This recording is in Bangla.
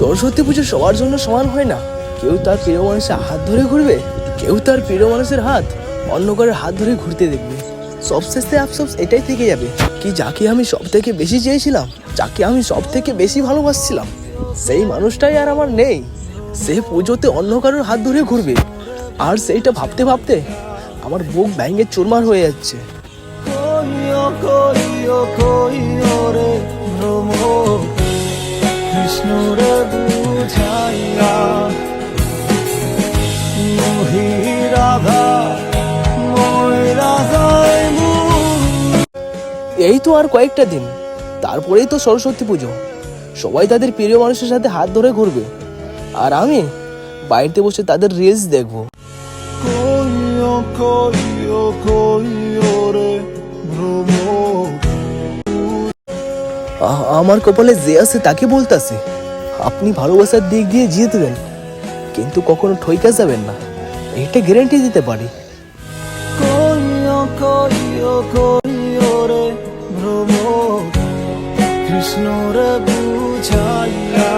সরস্বতী পুজো সবার জন্য সমান হয় না। কেউ তার প্রিয় মানুষের হাত ধরে ঘুরবে, কেউ তার প্রিয় মানুষের হাত অন্য কারোর হাত ধরে ঘুরতে দেখবে। সবশেষে আফসোস এটাই থেকে যাবে কি যাকে আমি সব থেকে বেশি চেয়েছিলাম, যাকে আমি সব থেকে বেশি ভালোবাসছিলাম, সেই মানুষটাই আর আমার নেই। সে পুজোতে অন্য কারোর হাত ধরে ঘুরবে, আর সেইটা ভাবতে ভাবতে আমার বুক ব্যাঙে চুরমার হয়ে যাচ্ছে। বুঝাইয়া মোহি রাধা এই তো আর কয়েকটা দিন তারপরেই তো সরস্বতী পুজো। সবাই তাদের প্রিয় মানুষের সাথে হাত ধরে ঘুরবে। আর আমি বাড়িতে বসে তাদের রিলস দেখব। আমার কপালে যে আছে তাকে বলতাছে। আপনি ভালোবাসার দিক দিয়ে জিতবেন কিন্তু কখনো ঠইকা যাবেন না। এটা গ্যারান্টি দিতে পারি। কৃষ্ণ রে বুঝাইয়া